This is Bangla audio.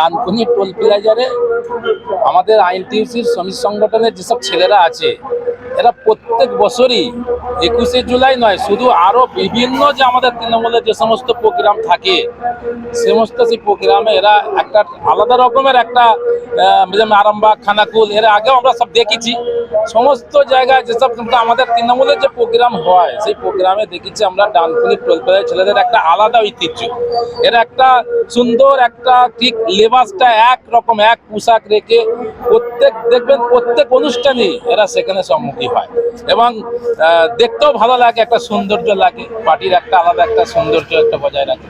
ডানকুনি টোল প্লাজারে আমাদের আইনটিউসির শ্রমিক সংগঠনের যেসব ছেলেরা আছে এরা প্রত্যেক বছরই একুশে জুলাই নয় শুধু আরও বিভিন্ন যে আমাদের তৃণমূলের যে সমস্ত প্রোগ্রাম থাকে সমস্ত সেই প্রোগ্রামে এরা একটা আলাদা রকমের একটা যেমন আরামবাগ খানাকুল এর আগেও আমরা সব দেখেছি। সমস্ত জায়গায় যেসব কিন্তু আমাদের তৃণমূলের যে প্রোগ্রাম হয় সেই প্রোগ্রামে দেখেছি আমরা ডানকুনি টোলপাড়ার ছেলেদের একটা আলাদা ঐতিহ্য। এরা একটা সুন্দর একটা ঠিক লেবাসটা এক রকম এক পোশাক রেখে প্রত্যেক দেখবেন প্রত্যেক অনুষ্ঠানেই এরা সেখানে সম্মুখী হয়। এবং আহ, দেখতেও ভালো লাগে একটা সৌন্দর্য লাগে। পার্টির একটা আলাদা একটা সৌন্দর্য একটা বজায় রাখে।